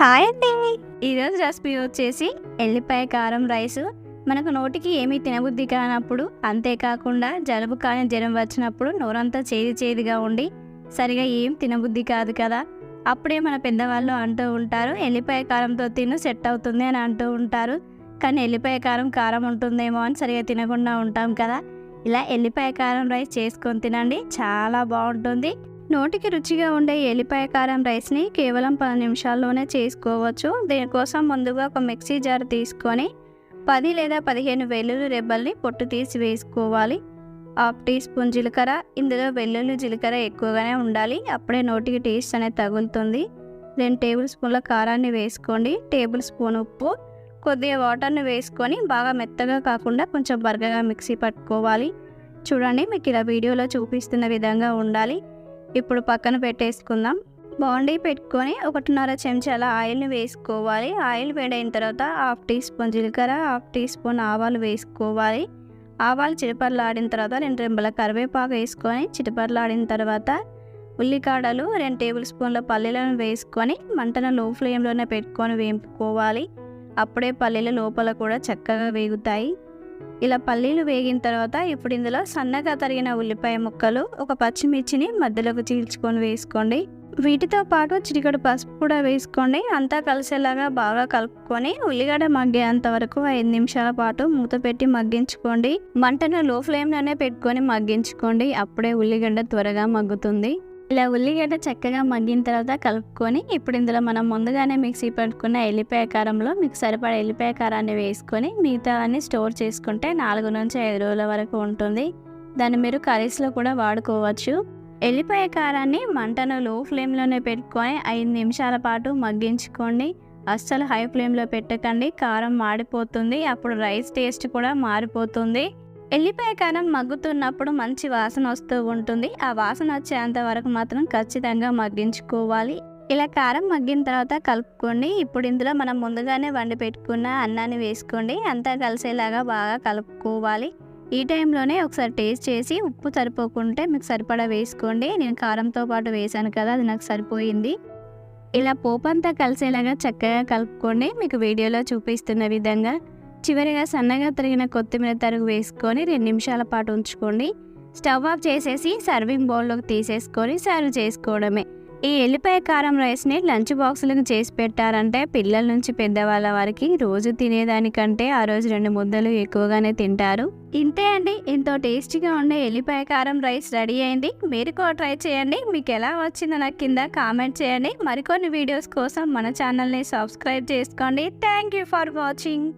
Hi అండి. ఈరోజు recipe వచ్చేసి ఎల్లిపాయ కారం రైస్. మనకు నోటికి ఏమీ తినబుద్ధి కానప్పుడు అంతేకాకుండా జలుబు కానీ జ్వరం వచ్చినప్పుడు నోరంతా చేదు చేదుగా ఉండి సరిగా ఏం తినబుద్ధి కాదు కదా. అప్పుడే మన పెద్దవాళ్ళు అంటూ ఉంటారు ఎల్లిపాయ కారంతో తిను సెట్ అవుతుంది అని అంటూ ఉంటారు. కానీ ఎల్లిపాయ కారం కారం ఉంటుందేమో అని సరిగా తినకుండా ఉంటాం కదా. ఇలా ఎల్లిపాయ కారం రైస్ చేసుకొని తినండి చాలా బాగుంటుంది. నోటికి రుచిగా ఉండే ఎల్లిపాయ కారం రైస్ని కేవలం పది నిమిషాల్లోనే చేసుకోవచ్చు. దీనికోసం ముందుగా ఒక మిక్సీ జార్ తీసుకొని పది లేదా పదిహేను వెల్లుల్లి రెబ్బల్ని పొట్టు తీసి వేసుకోవాలి. హాఫ్ టీ స్పూన్ జీలకర్ర ఇందులో వెల్లుల్లి జీలకర్ర ఎక్కువగానే ఉండాలి. అప్పుడే నోటికి టేస్ట్ అనేది తగులుతుంది. రెండు టేబుల్ స్పూన్ల కారాన్ని వేసుకోండి. టేబుల్ స్పూన్ ఉప్పు కొద్దిగా వాటర్ని వేసుకొని బాగా మెత్తగా కాకుండా కొంచెం బరగగా మిక్సీ పట్టుకోవాలి. చూడండి మీకు ఇలా వీడియోలో చూపిస్తున్న విధంగా ఉండాలి. ఇప్పుడు పక్కన పెట్టేసుకుందాం. బాండీ పెట్టుకొని ఒకటిన్నర చెంచాల ఆయిల్ని వేసుకోవాలి. ఆయిల్ వేడైన తర్వాత హాఫ్ టీ స్పూన్ జీలకర్ర హాఫ్ టీ స్పూన్ ఆవాలు వేసుకోవాలి. ఆవాలు చిటపర్లాడిన తర్వాత రెండు రెంబల కరివేపాకు వేసుకొని చిటపర్లాడిన తర్వాత ఉల్లికాడలు రెండు టేబుల్ స్పూన్ల పల్లీలను వేసుకొని మంటను లో ఫ్లేమ్లోనే పెట్టుకొని వేపుకోవాలి. అప్పుడే పల్లీల లోపల కూడా చక్కగా వేగుతాయి. ఇలా పల్లీలు వేగిన తర్వాత ఇప్పుడు ఇందులో సన్నగా తరిగిన ఉల్లిపాయ ముక్కలు ఒక పచ్చిమిర్చిని మధ్యలోకి చీల్చుకొని వేసుకోండి. వీటితో పాటు చిటికడు పసుపు కూడా వేసుకోండి. అంతా కలిసేలాగా బాగా కలుపుకొని ఉల్లిగడ్డ మగ్గేంత వరకు ఐదు నిమిషాల పాటు మూత పెట్టి మగ్గించుకోండి. మంటను లో ఫ్లేమ్లోనే పెట్టుకొని మగ్గించుకోండి. అప్పుడే ఉల్లిగడ్డ త్వరగా మగ్గుతుంది. ఇలా ఉల్లిగడ్డ చక్కగా మగ్గిన తర్వాత కలుపుకొని ఇప్పుడు ఇందులో మనం ముందుగానే మిక్సీ పట్టుకున్న ఎల్లిపాయ కారంలో మీకు సరిపడా ఎల్లిపాయ కారాన్ని వేసుకొని మిగతా అన్ని స్టోర్ చేసుకుంటే నాలుగు నుంచి ఐదు రోజుల వరకు ఉంటుంది. దాన్ని మీరు కర్రీస్లో కూడా వాడుకోవచ్చు. ఎల్లిపాయ కారాన్ని మంటను లో ఫ్లేమ్లోనే పెట్టుకొని ఐదు నిమిషాల పాటు మగ్గించుకోండి. అస్సలు హై ఫ్లేమ్లో పెట్టకండి. కారం మాడిపోతుంది. అప్పుడు రైస్ టేస్ట్ కూడా మారిపోతుంది. ఎల్లిపాయ కారం మగ్గుతున్నప్పుడు మంచి వాసన వస్తూ ఉంటుంది. ఆ వాసన వచ్చేంత వరకు మాత్రం ఖచ్చితంగా మగ్గించుకోవాలి. ఇలా కారం మగ్గిన తర్వాత కలుపుకోండి. ఇప్పుడు ఇందులో మనం ముందుగానే వండి పెట్టుకున్న అన్నాన్ని వేసుకోండి. అంతా కలిసేలాగా బాగా కలుపుకోవాలి. ఈ టైంలోనే ఒకసారి టేస్ట్ చేసి ఉప్పు సరిపోకుంటే మీకు సరిపడా వేసుకోండి. నేను కారంతో పాటు వేసాను కదా అది నాకు సరిపోయింది. ఇలా పోపు అంతా కలిసేలాగా చక్కగా కలుపుకోండి. మీకు వీడియోలో చూపిస్తున్న విధంగా చివరిగా సన్నగా తరిగిన కొత్తిమీర తరుగు వేసుకొని రెండు నిమిషాల పాటు ఉంచుకోండి. స్టవ్ ఆఫ్ చేసేసి సర్వింగ్ బౌల్లోకి తీసేసుకొని సర్వ్ చేసుకోవడమే. ఈ ఎల్లిపాయ కారం రైస్ని లంచ్ బాక్సులకు చేసి పెట్టారంటే పిల్లల నుంచి పెద్దవాళ్ళ వారికి రోజు తినేదానికంటే ఆ రోజు రెండు ముద్దలు ఎక్కువగానే తింటారు. ఇంతే అండి. ఎంతో టేస్టీగా ఉండే ఎల్లిపాయ కారం రైస్ రెడీ అయింది. మీరు కూడా ట్రై చేయండి. మీకు ఎలా వచ్చిందో నాకు కింద కామెంట్ చేయండి. మరికొన్ని వీడియోస్ కోసం మన ఛానల్ని సబ్స్క్రైబ్ చేసుకోండి. Thank you for watching.